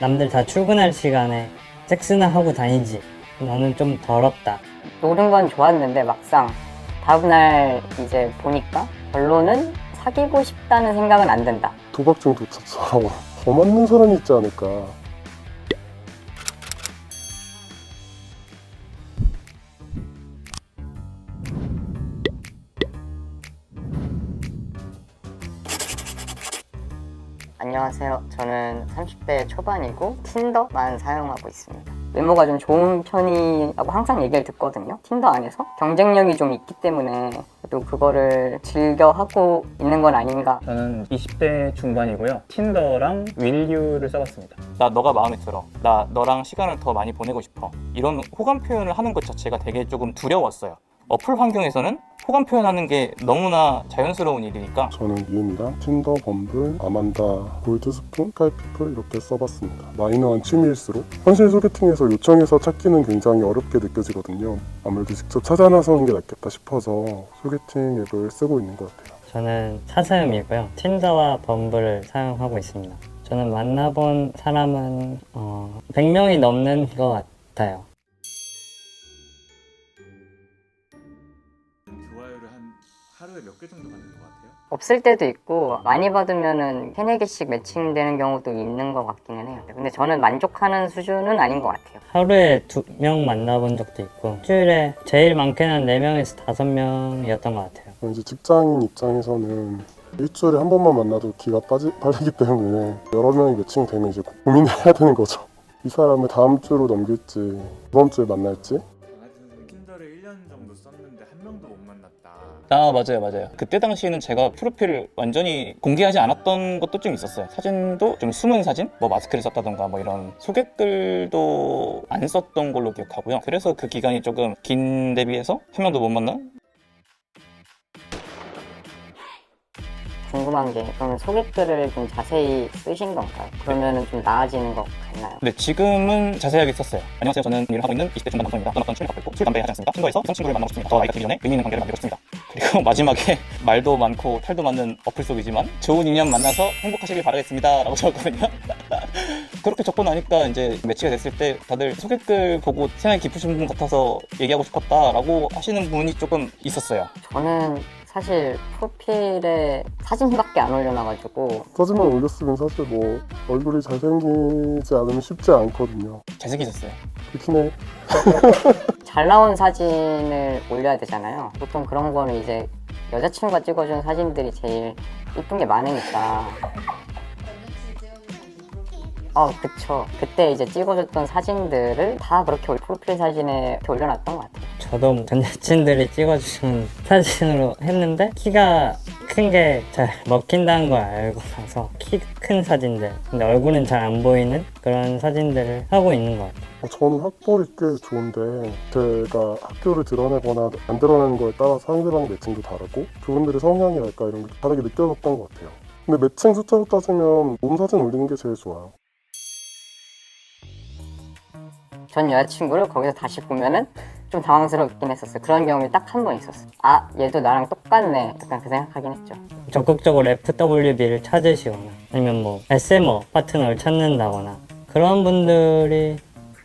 남들 다 출근할 시간에 섹스나 하고 다니지. 너는 좀 더럽다. 노는 건 좋았는데 막상 다음날 이제 보니까 결론은 사귀고 싶다는 생각은 안 든다. 도박중 도착처럼 더 맞는 사람이 있지 않을까. 안녕하세요. 저는 30대 초반이고 틴더만 사용하고 있습니다. 외모가 좀 좋은 편이라고 항상 얘기를 듣거든요. 틴더 안에서 경쟁력이 좀 있기 때문에 또 그거를 즐겨 하고 있는 건 아닌가. 저는 20대 중반이고요. 틴더랑 윌유를 써봤습니다. 나 너가 마음에 들어. 나 너랑 시간을 더 많이 보내고 싶어. 이런 호감 표현을 하는 것 자체가 되게 조금 두려웠어요. 어플 환경에서는 호감 표현하는 게 너무나 자연스러운 일이니까 저는 유입니다. 틴더, 범블, 아만다, 골드스푼, 스카이피플 이렇게 써봤습니다. 마이너한 취미일수록 현실 소개팅에서 요청해서 찾기는 굉장히 어렵게 느껴지거든요. 아무래도 직접 찾아 나서는 게 낫겠다 싶어서 소개팅 앱을 쓰고 있는 것 같아요. 저는 차사음이고요. 틴더와 범블을 사용하고 있습니다. 저는 만나본 사람은 어, 100명이 넘는 것 같아요. 좋아요를 한 하루에 몇 개 정도 받는 것 같아요? 없을 때도 있고 많이 받으면은 세네 개씩 매칭되는 경우도 있는 것 같기는 해요. 근데 저는 만족하는 수준은 아닌 것 같아요. 하루에 두 명 만나본 적도 있고 일주일에 제일 많게는 4명에서 5명이었던 것 같아요. 이제 직장인 입장에서는 일주일에 한 번만 만나도 기가 빠지, 빠지기 때문에 여러 명이 매칭되면 이제 고민해야 되는 거죠. 이 사람을 다음 주로 넘길지 이번 주에 만날지 아 맞아요 맞아요. 그때 당시에는 제가 프로필을 완전히 공개하지 않았던 것도 좀 있었어요. 사진도 좀 숨은 사진? 뭐 마스크를 썼다던가 뭐 이런 소개글도 안 썼던 걸로 기억하고요. 그래서 그 기간이 조금 긴 대비해서 한 명도 못 만난 궁금한 게 그러면 소개글을 좀 자세히 쓰신 건가요? 그러면은 좀 나아지는 것 같나요? 근데 지금은 자세하게 썼어요. 안녕하세요. 저는 일을 하고 있는 20대 중반 남성입니다. 떠났던 취미를 갖고 있고 술 담배 하지 않습니다 친구에서 이성 친구를 만나고 싶습니다. 더 나이가 들기 전에 의미 있는 관계를 만들고 싶습니다 마지막에 말도 많고 탈도 많은 어플 속이지만 좋은 인연 만나서 행복하시길 바라겠습니다. 라고 적었거든요. 그렇게 적고 나니까 이제 매치가 됐을 때 다들 소개글 보고 생각이 깊으신 분 같아서 얘기하고 싶었다라고 하시는 분이 조금 있었어요. 저는 사실 프로필에 사진밖에 안 올려놔가지고 사진만 올렸으면 사실 뭐 얼굴이 잘생기지 않으면 쉽지 않거든요. 잘생기셨어요 그렇긴 해. 잘 나온 사진을 올려야 되잖아요. 보통 그런 거는 이제 여자친구가 찍어준 사진들이 제일 이쁜 게 많으니까. 어, 그쵸. 그때 이제 찍어줬던 사진들을 다 그렇게 올- 프로필 사진에 이렇게 올려놨던 것 같아요. 저도 전 여친들이 찍어주신 사진으로 했는데 키가 큰 게 잘 먹힌다는 걸 알고 나서 키 큰 사진들 근데 얼굴은 잘 안 보이는 그런 사진들을 하고 있는 것 같아요. 어, 저는 학벌이 꽤 좋은데 제가 학교를 드러내거나 안 드러내는 거에 따라 상대방 매칭도 다르고 그분들의 성향이랄까 이런 게 다르게 느껴졌던 것 같아요. 근데 매칭 숫자로 따지면 몸 사진 올리는 게 제일 좋아요. 전 여자친구를 거기서 다시 보면은 좀 당황스럽긴 했었어요. 그런 경험이 딱 한 번 있었어요. 아, 얘도 나랑 똑같네. 약간 그 생각하긴 했죠. 적극적으로 FWB를 찾으시거나 아니면 뭐 SMO 파트너를 찾는다거나 그런 분들이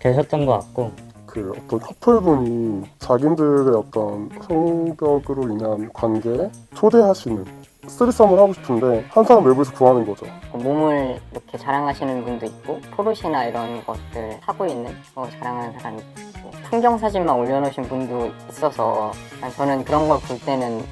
계셨던 것 같고 그 어떤 커플분이 자기들의 어떤 성벽으로 인한 관계에 초대하시는 쓰리썸을 하고 싶은데 한 사람 외부에서 구하는 거죠. 몸을 이렇게 자랑하시는 분도 있고 포르쉐나 이런 것들 타고 있는 거 자랑하는 사람이 있고 풍경 사진만 올려놓으신 분도 있어서 저는 그런 걸 볼 때는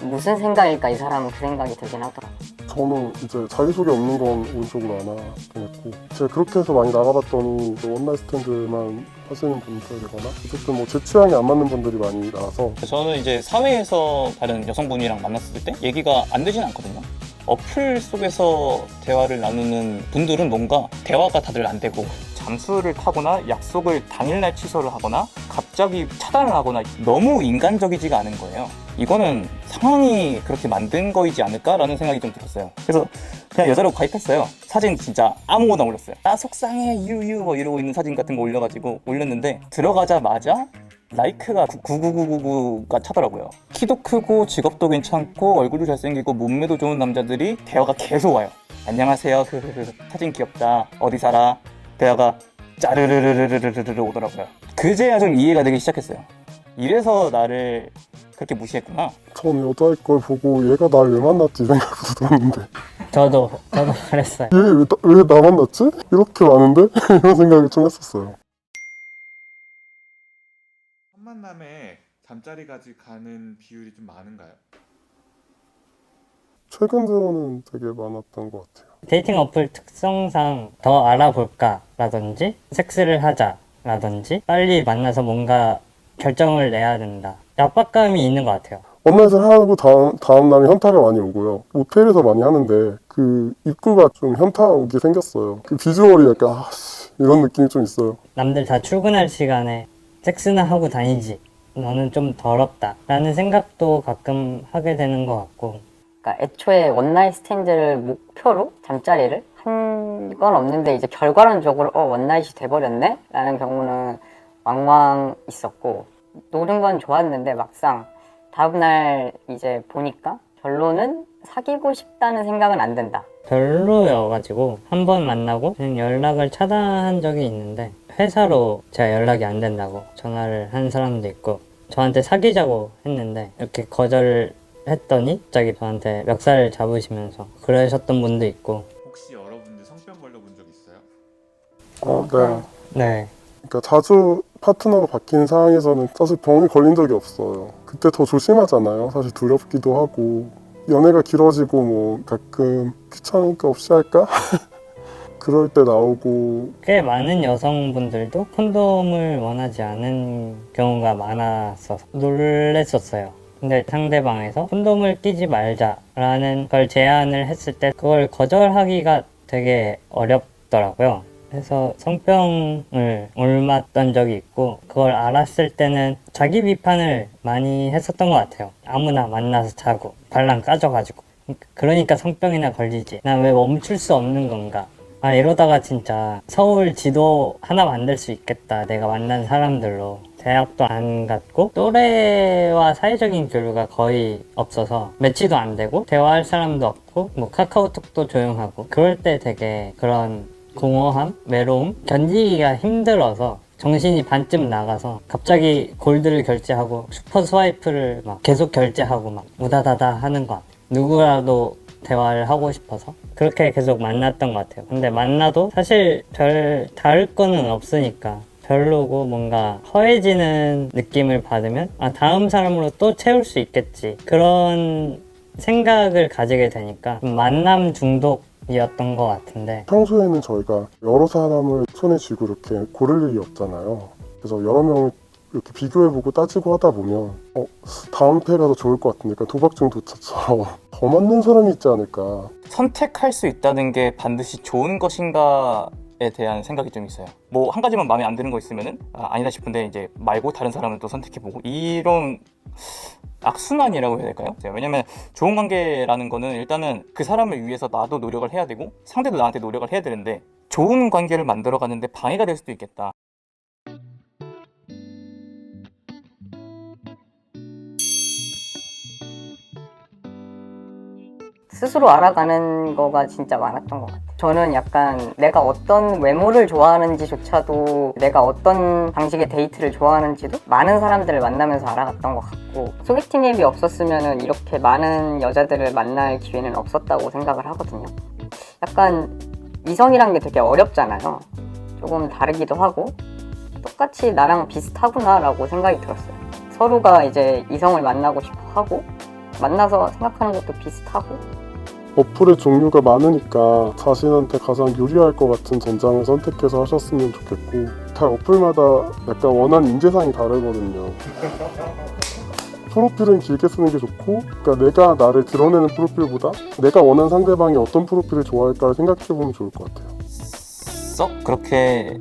무슨 생각일까 이 사람은 그 생각이 들긴 하더라고요. 저는 이제 자기소개 없는 건 오른쪽으로 안 하겠고 제가 그렇게 해서 많이 나가봤더니 뭐 원나잇 스탠드만 하시는 분들이거나 어쨌든 뭐 제 취향이 안 맞는 분들이 많이 나와서 저는 이제 사회에서 다른 여성분이랑 만났을 때 얘기가 안 되진 않거든요. 어플 속에서 대화를 나누는 분들은 뭔가 대화가 다들 안 되고 잠수를 타거나 약속을 당일날 취소를 하거나 갑자기 차단을 하거나 너무 인간적이지가 않은 거예요. 이거는 상황이 그렇게 만든 거이지 않을까라는 생각이 좀 들었어요. 그래서 그냥 여자로 가입했어요. 사진 진짜 아무거나 올렸어요. 나 속상해 유유 뭐 이러고 있는 사진 같은 거 올려가지고 올렸는데 들어가자마자 라이크가 99999가 차더라고요. 키도 크고 직업도 괜찮고 얼굴도 잘생기고 몸매도 좋은 남자들이 대화가 계속 와요. 안녕하세요. 사진 귀엽다. 어디 살아? 대화가 짜르르르르르르르 오더라고요. 그제야 좀 이해가 되기 시작했어요. 이래서 나를 그렇게 무시했구나. 전 여자일 걸 보고 얘가 날 왜 만났지 이 생각도 들었는데 저도 저도 그랬어요. 얘 왜 나 만났지? 이렇게 많은데? 이런 생각이 좀 했었어요. 첫 만남에 잠자리까지 가는 비율이 좀 많은가요? 최근 들어는 되게 많았던 것 같아요. 데이팅 어플 특성상 더 알아볼까 라든지 섹스를 하자 라든지 빨리 만나서 뭔가 결정을 내야 된다. 압박감이 있는 것 같아요. 원나잇을 하고 다음, 다음 날에 현타가 많이 오고요. 모텔에서 많이 하는데 그 입구가 좀 현타 오게 생겼어요. 그 비주얼이 약간 아씨 이런 느낌이 좀 있어요. 남들 다 출근할 시간에 섹스나 하고 다니지. 너는 좀 더럽다. 라는 생각도 가끔 하게 되는 것 같고. 그러니까 애초에 원나잇 스탠드를 목표로 잠자리를 한 건 없는데 이제 결과론적으로 어 원나잇이 돼버렸네? 라는 경우는 왕왕 있었고 노는 건 좋았는데 막상 다음날 이제 보니까 결론은 사귀고 싶다는 생각은 안 든다. 별로여가지고 한 번 만나고 그냥 연락을 차단한 적이 있는데 회사로 제가 연락이 안 된다고 전화를 한 사람도 있고 저한테 사귀자고 했는데 이렇게 거절을 했더니 갑자기 저한테 멱살을 잡으시면서 그러셨던 분도 있고 어, 네. 네 그러니까 자주 파트너가 바뀐 상황에서는 사실 병이 걸린 적이 없어요. 그때 더 조심하잖아요. 사실 두렵기도 하고 연애가 길어지고 뭐 가끔 귀찮으니까 없이 할까? 그럴 때 나오고 꽤 많은 여성분들도 콘돔을 원하지 않은 경우가 많았어서 놀랬었어요. 근데 상대방에서 콘돔을 끼지 말자라는 걸 제안을 했을 때 그걸 거절하기가 되게 어렵더라고요. 그래서 성병을 옮았던 적이 있고 그걸 알았을 때는 자기 비판을 많이 했었던 것 같아요. 아무나 만나서 자고 발랑 까져가지고 그러니까 성병이나 걸리지. 난 왜 멈출 수 없는 건가? 아 이러다가 진짜 서울 지도 하나 만들 수 있겠다 내가 만난 사람들로 대학도 안 갔고 또래와 사회적인 교류가 거의 없어서 매치도 안 되고 대화할 사람도 없고 뭐 카카오톡도 조용하고 그럴 때 되게 그런 공허함, 외로움 견디기가 힘들어서 정신이 반쯤 나가서 갑자기 골드를 결제하고 슈퍼 스와이프를 막 계속 결제하고 막 우다다다 하는 것 같아요. 누구라도 대화를 하고 싶어서 그렇게 계속 만났던 것 같아요. 근데 만나도 사실 별 다를 거는 없으니까 별로고 뭔가 허해지는 느낌을 받으면 아 다음 사람으로 또 채울 수 있겠지 그런 생각을 가지게 되니까 좀 만남 중독 이었던 것 같은데 평소에는 저희가 여러 사람을 손에 쥐고 이렇게 고를 일이 없잖아요. 그래서 여러 명을 이렇게 비교해보고 따지고 하다 보면 어 다음 패가 더 좋을 것 같은데 그러니까 도박중 도차처럼 더 맞는 사람이 있지 않을까 선택할 수 있다는 게 반드시 좋은 것인가에 대한 생각이 좀 있어요. 뭐 한 가지만 마음에 안 드는 거 있으면은 아, 아니다 싶은데 이제 말고 다른 사람을 또 선택해보고 이런 악순환이라고 해야 될까요? 네, 왜냐면 좋은 관계라는 거는 일단은 그 사람을 위해서 나도 노력을 해야 되고 상대도 나한테 노력을 해야 되는데 좋은 관계를 만들어 가는데 방해가 될 수도 있겠다. 스스로 알아가는 거가 진짜 많았던 것 같아요. 저는 약간 내가 어떤 외모를 좋아하는지조차도 내가 어떤 방식의 데이트를 좋아하는지도 많은 사람들을 만나면서 알아갔던 것 같고 소개팅 앱이 없었으면 이렇게 많은 여자들을 만날 기회는 없었다고 생각을 하거든요. 약간 이성이란 게 되게 어렵잖아요. 조금 다르기도 하고 똑같이 나랑 비슷하구나라고 생각이 들었어요. 서로가 이제 이성을 만나고 싶어 하고 만나서 생각하는 것도 비슷하고 어플의 종류가 많으니까 자신한테 가장 유리할 것 같은 전장을 선택해서 하셨으면 좋겠고 다 어플마다 약간 원하는 인재상이 다르거든요. 프로필은 길게 쓰는 게 좋고 그러니까 내가 나를 드러내는 프로필보다 내가 원하는 상대방이 어떤 프로필을 좋아할까를 생각해 보면 좋을 것 같아요. 썩 그렇게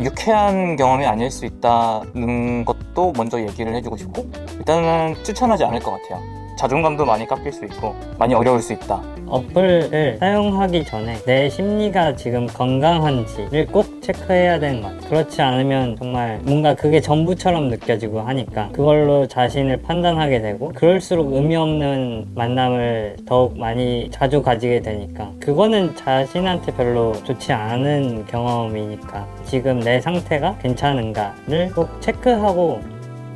유쾌한 경험이 아닐 수 있다는 것도 먼저 얘기를 해주고 싶고 일단은 추천하지 않을 것 같아요. 자존감도 많이 깎일 수 있고 많이 어려울 수 있다. 어플을 사용하기 전에 내 심리가 지금 건강한지를 꼭 체크해야 되는 것 같아요. 그렇지 않으면 정말 뭔가 그게 전부처럼 느껴지고 하니까 그걸로 자신을 판단하게 되고 그럴수록 의미 없는 만남을 더욱 많이 자주 가지게 되니까 그거는 자신한테 별로 좋지 않은 경험이니까 지금 내 상태가 괜찮은가를 꼭 체크하고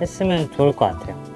했으면 좋을 것 같아요.